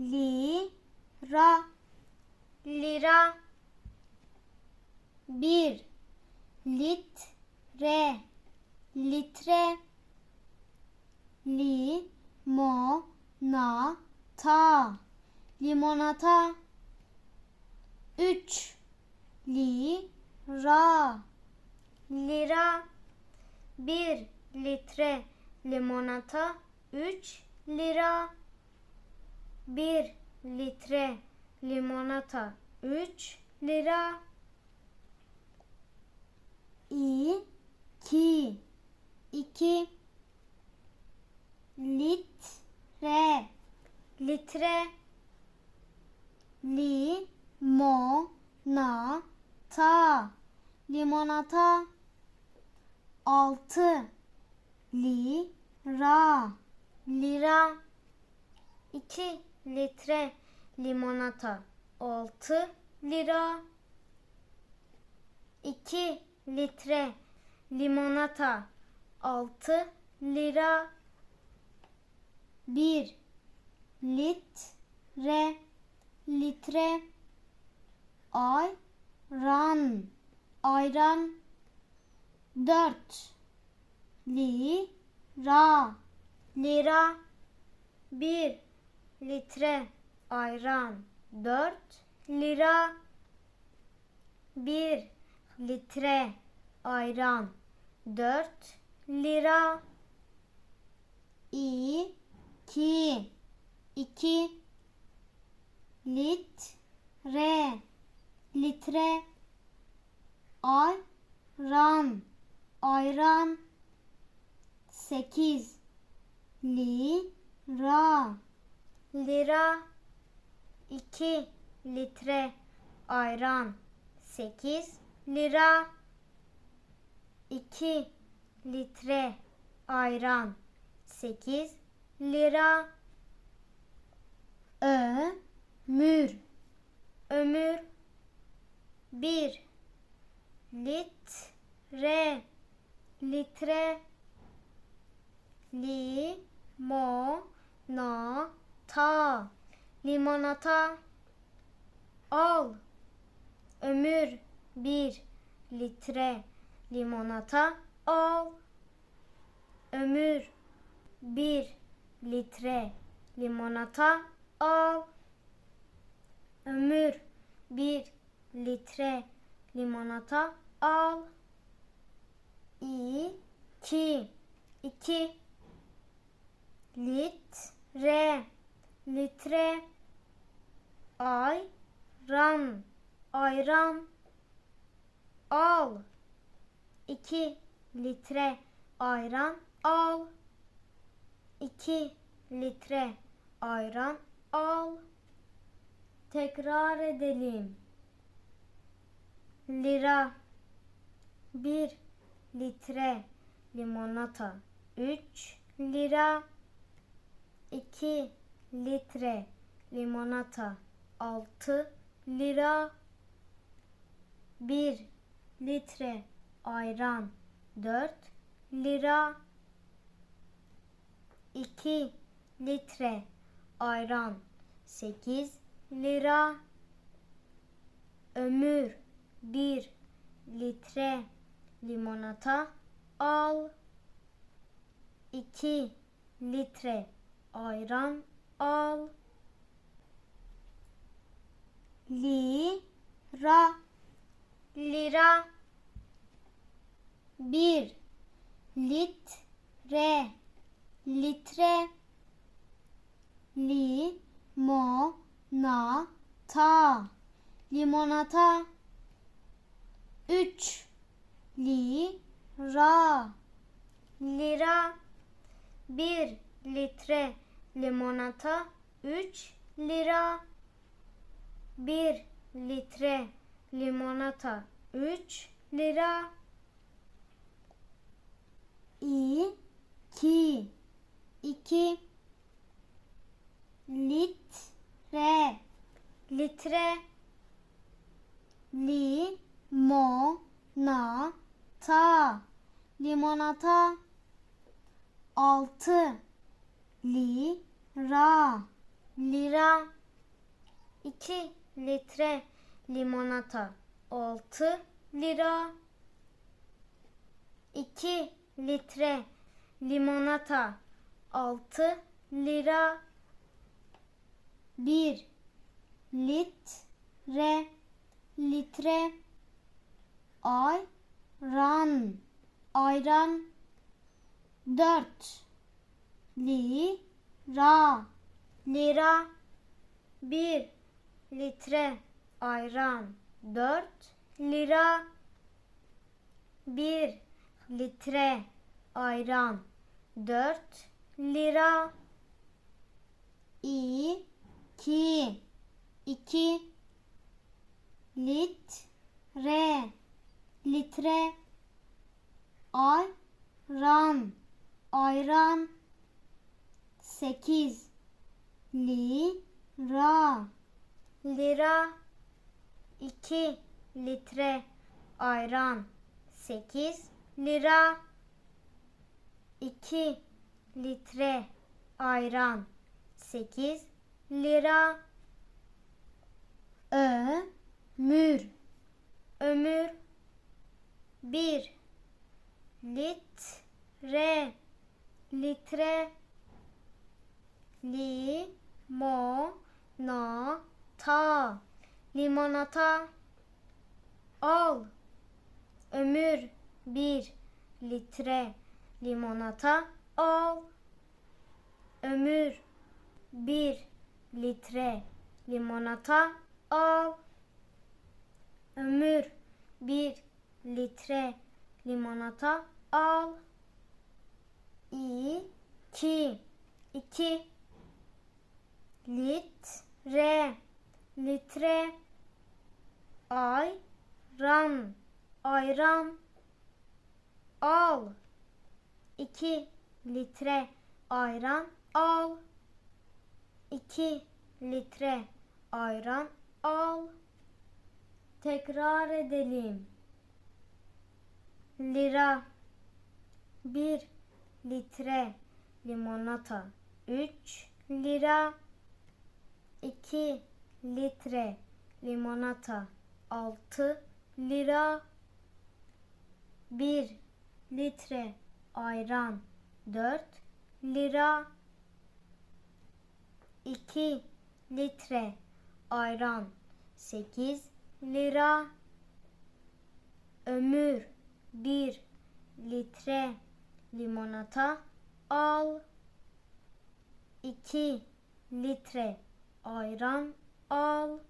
lira lira. Bir litre. Litre limonata limonata. Üç lira lira. Bir litre limonata. 3 lira bir litre limonata 3 lira. İki iki litre. Litre limonata. Limonata altı lira. Lira. 2 litre limonata 6 lira. 2 litre limonata 6 lira. Bir litre litre ayran. Ayran dört lira. Lira. 1 litre ayran 4 lira 1 litre ayran 4 lira iki iki litre litre ayran ayran sekiz lira lira 2 litre ayran 8 lira 2 litre ayran 8 lira. Ömür. Ömür. 1 litre. Litre. Limonata limonata. Al. Ömür. 1 litre limonata. Al. Ömür. 1 litre limonata. Al. Ömür. 1 litre limonata. Al. 2 2 litre litre ayran ayran al. 2 litre ayran al. 2 litre ayran al. Tekrar edelim. Lira. 1 litre limonata. 3 lira. 2 litre limonata 6 lira. 1 litre ayran 4 lira. 2 litre ayran 8 lira. Ömür 1 litre limonata al. 2 litre ayran al. Lira. Lira. Bir. Litre. Litre. Limonata. Limonata. Üç. Lira. Lira. 1 litre limonata 3 lira. 1 litre limonata 3 lira. İki iki litre. Litre limonata. Limonata altı lira. Lira. 2 litre limonata. 6 lira. 2 litre limonata. 6 lira. 1 litre litre ayran. Ayran. 4 lira lira 1 litre ayran 4 lira 1 litre ayran 4 lira. 2 2 litre litre ayran ayran 8 lira. Lira 2 litre ayran 8 lira. 2 litre ayran 8 lira. Ömür. Ömür 1 litre. Litre limonata. Limonata. Al. Ömür. 1 litre limonata al. Ömür. 1 litre limonata al. Ömür. 1 litre limonata al. 2 2 litre litre ayran ayran. Al. 2 litre ayran al. 2 litre ayran al. Tekrar edelim. Lira. 1 litre limonata 3 lira 2 litre limonata 6 lira. 1 litre ayran 4 lira. 2 litre ayran 8 lira. Ömür 1 litre limonata al. 2 litre ayran al